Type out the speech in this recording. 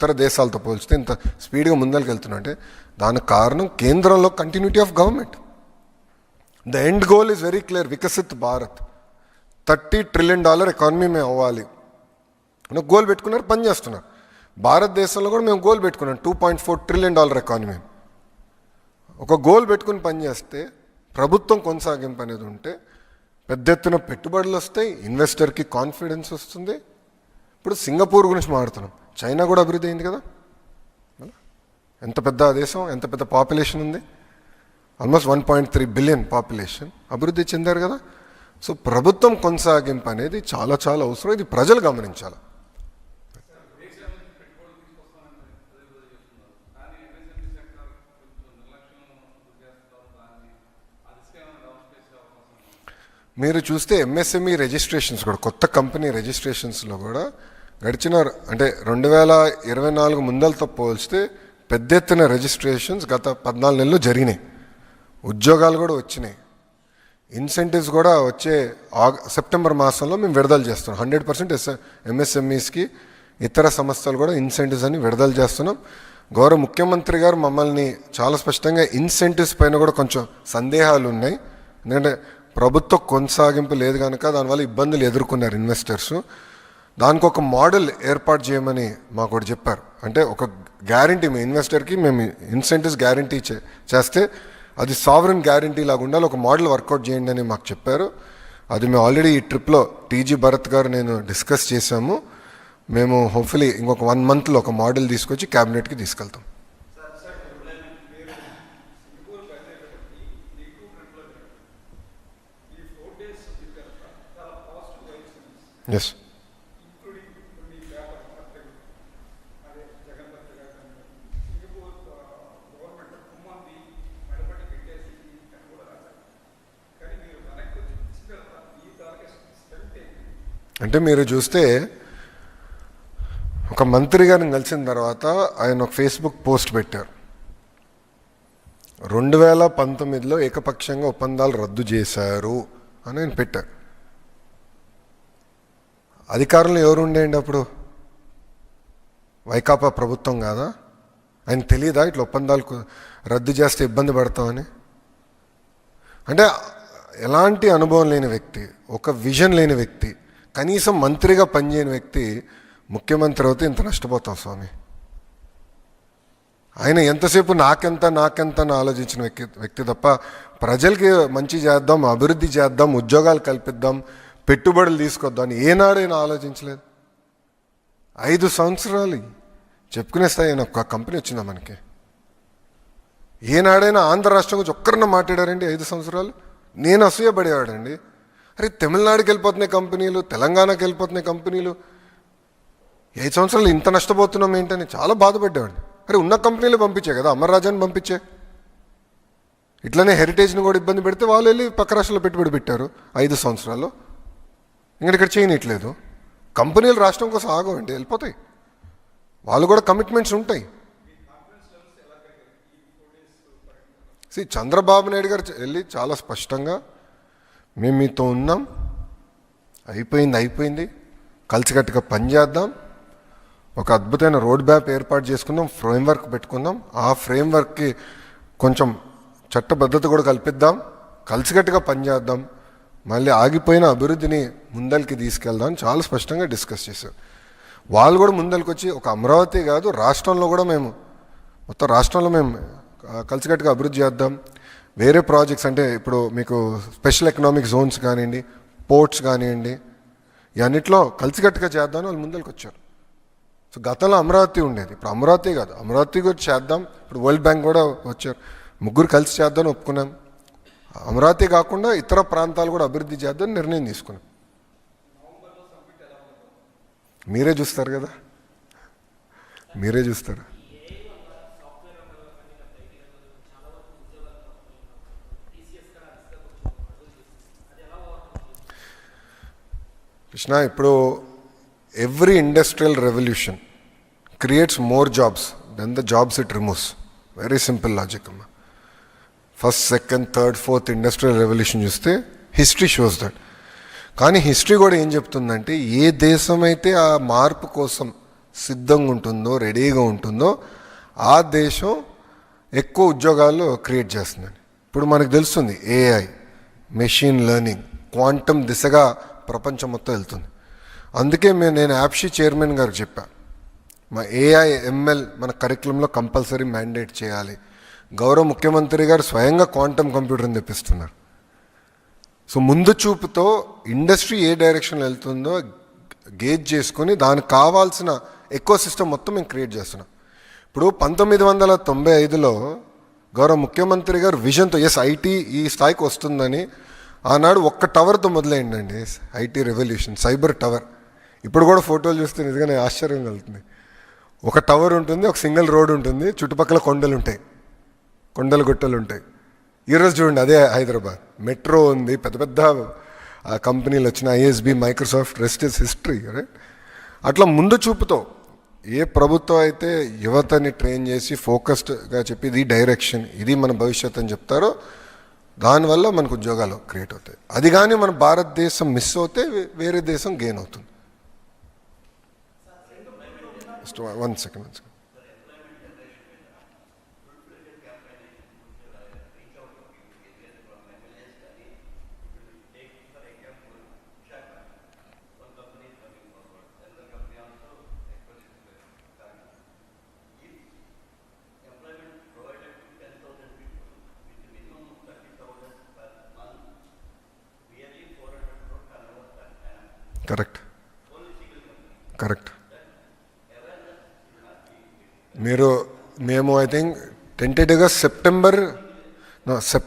ఇతర దేశాలతో పోల్చితే ఇంత స్పీడ్గా ముందరికి వెళ్తున్నట్టే దానికి కారణం కేంద్రంలో continuity of government the end goal is very clear Viksit Bharat. Thirty trillion dollar economy మేము అవ్వాలి. అని గోల్ పెట్టుకున్నారు పని చేస్తున్నారు. భారతదేశంలో కూడా మేము గోల్ పెట్టుకున్నాం two point four trillion dollar economy ఒక గోల్ పెట్టుకుని పని చేస్తే ప్రభుత్వం కొనసాగింపు అనేది ఉంటే పెద్ద ఎత్తున పెట్టుబడులు వస్తాయి ఇన్వెస్టర్కి కాన్ఫిడెన్స్ వస్తుంది. ఇప్పుడు సింగపూర్ గురించి మాట్లాడుతున్నాం. చైనా కూడా అభివృద్ధి అయింది కదా? ఎంత పెద్ద దేశం ఎంత పెద్ద పాపులేషన్ ఉంది? Almost one point three billion population అభివృద్ధి చెందారు కదా? సో ప్రభుత్వం కొనసాగింపు అనేది చాలా చాలా అవసరం. ఇది ప్రజలు గమనించాలి. మీరు చూస్తే ఎంఎస్ఎంఈ రిజిస్ట్రేషన్స్ కూడా కొత్త కంపెనీ రిజిస్ట్రేషన్స్లో కూడా గడిచిన అంటే రెండు వేల ఇరవై నాలుగు ముందలతో పోల్చితే పెద్ద ఎత్తున రిజిస్ట్రేషన్స్ గత పద్నాలుగు నెలలు జరిగినాయి. ఉద్యోగాలు కూడా వచ్చినాయి. ఇన్సెంటివ్స్ కూడా వచ్చే సెప్టెంబర్ మాసంలో మేము విడుదల చేస్తున్నాం. హండ్రెడ్ పర్సెంట్ ఎస్ ఎంఎస్ఎంఈస్కి ఇతర సంస్థలు కూడా ఇన్సెంటివ్స్ అని విడుదల చేస్తున్నాం. గౌరవ ముఖ్యమంత్రి గారు మమ్మల్ని చాలా స్పష్టంగా ఇన్సెంటివ్స్ పైన కూడా కొంచెం సందేహాలు ఉన్నాయి. ఎందుకంటే ప్రభుత్వ కొనసాగింపు లేదు కనుక దానివల్ల ఇబ్బందులు ఎదుర్కొన్నారు ఇన్వెస్టర్సు దానికి ఒక మోడల్ ఏర్పాటు చేయమని మాకు ఒకటి చెప్పారు. అంటే ఒక గ్యారంటీ మీ ఇన్వెస్టర్కి మేము ఇన్సెంటివ్స్ గ్యారంటీ చేస్తే అది సావరన్ గ్యారంటీ లాగా ఉండాలి ఒక మోడల్ వర్కౌట్ చేయండి అని మాకు చెప్పారు. అది మేము ఆల్రెడీ ఈ ట్రిప్లో టీజీ భరత్ గారు నేను డిస్కస్ చేశాము. మేము హోప్ఫుల్లీ ఇంకొక వన్ మంత్లో ఒక మోడల్ తీసుకొచ్చి క్యాబినెట్కి తీసుకెళ్తాం. ఎస్ అంటే మీరు చూస్తే ఒక మంత్రి గారిని కలిసిన తర్వాత ఆయన ఒక ఫేస్బుక్ పోస్ట్ పెట్టారు. రెండు వేల పంతొమ్మిదిలో ఏకపక్షంగా ఒప్పందాలు రద్దు చేశారు అని ఆయన పెట్టారు. అధికారంలో ఎవరు ఉండేయండి అప్పుడు? వైకాపా ప్రభుత్వం కాదా? ఆయన తెలియదా ఇట్లా ఒప్పందాలు రద్దు చేస్తే ఇబ్బంది పడతామని? అంటే ఎలాంటి అనుభవం లేని వ్యక్తి ఒక విజన్ లేని వ్యక్తి కనీసం మంత్రిగా పనిచేయని వ్యక్తి ముఖ్యమంత్రి అవుతే ఇంత నష్టపోతాం స్వామి. ఆయన ఎంతసేపు నాకెంత నాకెంత అని ఆలోచించిన వ్యక్తి వ్యక్తి తప్ప ప్రజలకి మంచి చేద్దాం అభివృద్ధి చేద్దాం ఉద్యోగాలు కల్పిద్దాం పెట్టుబడులు తీసుకొద్దాం ఏనాడైనా ఆలోచించలేదు. ఐదు సంవత్సరాలు చెప్పుకునే స్థాయి ఆయన ఒక కంపెనీ వచ్చిందా మనకి? ఏనాడైనా ఆంధ్ర రాష్ట్రం గురించి ఒక్కరిన మాట్లాడారండి ఐదు సంవత్సరాలు? నేను అసూయపడేవాడండి. అరే తమిళనాడుకి వెళ్ళిపోతున్నాయి కంపెనీలు తెలంగాణకి వెళ్ళిపోతున్నాయి కంపెనీలు ఐదు సంవత్సరాలు ఇంత నష్టపోతున్నాం ఏంటని చాలా బాధపడ్డామండి. అరే ఉన్న కంపెనీలు పంపించే కదా అమర్రాజాని పంపించే. ఇట్లనే హెరిటేజ్ని కూడా ఇబ్బంది పెడితే వాళ్ళు వెళ్ళి పక్క రాష్ట్రంలో పెట్టుబడి పెట్టారు ఐదు సంవత్సరాల్లో. ఇంకా ఇక్కడ చేయనట్లేదు కంపెనీలు రాష్ట్రం కోసం ఆగవండి వెళ్ళిపోతాయి. వాళ్ళు కూడా కమిట్మెంట్స్ ఉంటాయి. సి చంద్రబాబు నాయుడు గారు వెళ్ళి చాలా స్పష్టంగా మేము మీతో ఉన్నాం. అయిపోయింది అయిపోయింది. కలిసికట్టుగా పనిచేద్దాం ఒక అద్భుతమైన రోడ్ మ్యాప్ ఏర్పాటు చేసుకుందాం ఫ్రేమ్వర్క్ పెట్టుకుందాం. ఆ ఫ్రేమ్వర్క్కి కొంచెం చట్టబద్ధత కూడా కల్పిద్దాం. కలిసికట్టుగా పనిచేద్దాం మళ్ళీ ఆగిపోయిన అభివృద్ధిని ముందరికి తీసుకెళ్దాం. చాలా స్పష్టంగా డిస్కస్ చేశారు. వాళ్ళు కూడా ముందరికి వచ్చి ఒక అమరావతి కాదు రాష్ట్రంలో కూడా మేము మొత్తం రాష్ట్రంలో మేము కలిసికట్టుగా అభివృద్ధి చేద్దాం. వేరే ప్రాజెక్ట్స్ అంటే ఇప్పుడు మీకు స్పెషల్ ఎకనామిక్ జోన్స్ కానివ్వండి పోర్ట్స్ కానివ్వండి ఇవన్నిట్లో కలిసికట్టుగా చేద్దామని వాళ్ళు ముందరికి వచ్చారు. సో గతంలో అమరావతి ఉండేది. ఇప్పుడు అమరావతి కాదు. అమరావతి కూడా చేద్దాం. ఇప్పుడు వరల్డ్ బ్యాంక్ కూడా వచ్చారు. ముగ్గురు కలిసి చేద్దామని ఒప్పుకున్నాం. అమరావతి కాకుండా ఇతర ప్రాంతాలు కూడా అభివృద్ధి చేద్దామని నిర్ణయం తీసుకున్నాం. మీరే చూస్తారు కదా. మీరే చూస్తారు. కృష్ణ ఇప్పుడు every industrial revolution creates more jobs than the jobs it removes very simple logic అమ్మా. First second third fourth industrial revolution చూస్తే హిస్టరీ షోస్ దట్ కానీ హిస్టరీ కూడా ఏం చెప్తుందంటే ఏ దేశం అయితే ఆ మార్పు కోసం సిద్ధంగా ఉంటుందో రెడీగా ఉంటుందో ఆ దేశం ఎక్కువ ఉద్యోగాలు క్రియేట్ చేస్తుందని ఇప్పుడు మనకు తెలుస్తుంది ఏఐ మెషిన్ లెర్నింగ్ క్వాంటమ్ దిశగా ప్రపంచం మొత్తం వెళ్తుంది. అందుకే మేము నేను యాప్షీ చైర్మన్ గారికి చెప్పాను మా ఏఐ ఎంఎల్ మన కరికులంలో కంపల్సరీ మ్యాండేట్ చేయాలి. గౌరవ ముఖ్యమంత్రి గారు స్వయంగా క్వాంటమ్ కంప్యూటర్ని తెప్పిస్తున్నారు. సో ముందు చూపుతో ఇండస్ట్రీ ఏ డైరెక్షన్ వెళ్తుందో గేజ్ చేసుకొని దానికి కావాల్సిన ఎక్కువ సిస్టమ్ మొత్తం మేము క్రియేట్ చేస్తున్నాం. ఇప్పుడు పంతొమ్మిది వందల తొంభై ఐదులో గౌరవ ముఖ్యమంత్రి గారు విజన్తో ఎస్ ఐటీ ఈ స్థాయికి వస్తుందని ఆనాడు ఒక్క టవర్తో మొదలైందండి ఐటీ రెవల్యూషన్ సైబర్ టవర్. ఇప్పుడు కూడా ఫోటోలు చూస్తే నిజంగానే ఆశ్చర్యం కలుగుతుంది. ఒక టవర్ ఉంటుంది ఒక సింగిల్ రోడ్ ఉంటుంది చుట్టుపక్కల కొండలు ఉంటాయి. కొండలు గుట్టలు ఉంటాయి. ఈరోజు చూడండి అదే హైదరాబాద్. మెట్రో ఉంది పెద్ద పెద్ద ఆ, కంపెనీలు వచ్చిన ISB Microsoft rest is history right అట్లా ముందు చూపుతో ఏ ప్రభుత్వం అయితే యువతని ట్రైన్ చేసి ఫోకస్డ్గా చెప్పి ఇది డైరెక్షన్ ఇది మన భవిష్యత్ అని చెప్తారో దానివల్ల మనకు ఉద్యోగాలు క్రియేట్ అవుతాయి. అది కానీ మన భారతదేశం మిస్ అవుతే వేరే దేశం గెయిన్ అవుతుంది. One second one second correct. Correct. మీరు మేము ఐ థింక్ టెంటేటివ్గా సెప్టెంబర్ సెప్టెంబర్